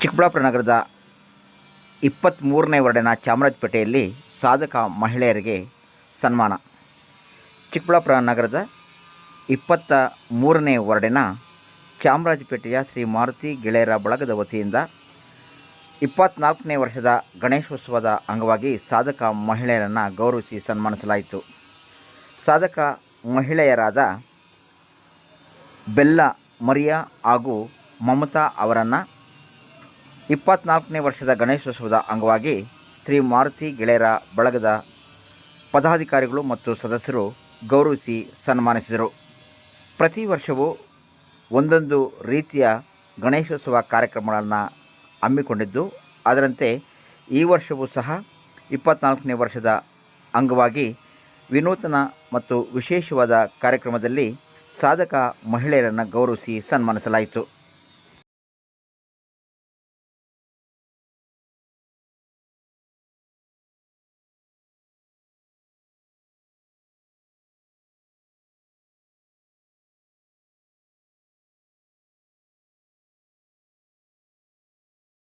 ಚಿಕ್ಕಬಳ್ಳಾಪುರ ನಗರದ ಇಪ್ಪತ್ತ್ಮೂರನೇ ವಾರ್ಡಿನ ಚಾಮರಾಜಪೇಟೆಯಲ್ಲಿ ಸಾಧಕ ಮಹಿಳೆಯರಿಗೆ ಸನ್ಮಾನ. ಚಿಕ್ಕಬಳ್ಳಾಪುರ ನಗರದ ಇಪ್ಪತ್ತ ಮೂರನೇ ವರ್ಡಿನ ಚಾಮರಾಜಪೇಟೆಯ ಶ್ರೀ ಮಾರುತಿ ಗೆಳೆಯರ ಬಳಗದ ವತಿಯಿಂದ ಇಪ್ಪತ್ನಾಲ್ಕನೇ ವರ್ಷದ ಗಣೇಶೋತ್ಸವದ ಅಂಗವಾಗಿ ಸಾಧಕ ಮಹಿಳೆಯರನ್ನು ಗೌರವಿಸಿ ಸನ್ಮಾನಿಸಲಾಯಿತು. ಸಾಧಕ ಮಹಿಳೆಯರಾದ ಬೆಲ್ಲ ಮರಿಯಾ ಹಾಗೂ ಮಮತಾ ಅವರನ್ನು ಇಪ್ಪತ್ನಾಲ್ಕನೇ ವರ್ಷದ ಗಣೇಶೋತ್ಸವದ ಅಂಗವಾಗಿ ಶ್ರೀ ಮಾರುತಿ ಗೆಳೆಯರ ಬಳಗದ ಪದಾಧಿಕಾರಿಗಳು ಮತ್ತು ಸದಸ್ಯರು ಗೌರವಿಸಿ ಸನ್ಮಾನಿಸಿದರು. ಪ್ರತಿ ವರ್ಷವೂ ಒಂದೊಂದು ರೀತಿಯ ಗಣೇಶೋತ್ಸವ ಕಾರ್ಯಕ್ರಮಗಳನ್ನು ಹಮ್ಮಿಕೊಂಡಿದ್ದು, ಅದರಂತೆ ಈ ವರ್ಷವೂ ಸಹ ಇಪ್ಪತ್ನಾಲ್ಕನೇ ವರ್ಷದ ಅಂಗವಾಗಿ ವಿನೂತನ ಮತ್ತು ವಿಶೇಷವಾದ ಕಾರ್ಯಕ್ರಮದಲ್ಲಿ ಸಾಧಕ ಮಹಿಳೆಯರನ್ನು ಗೌರವಿಸಿ ಸನ್ಮಾನಿಸಲಾಯಿತು.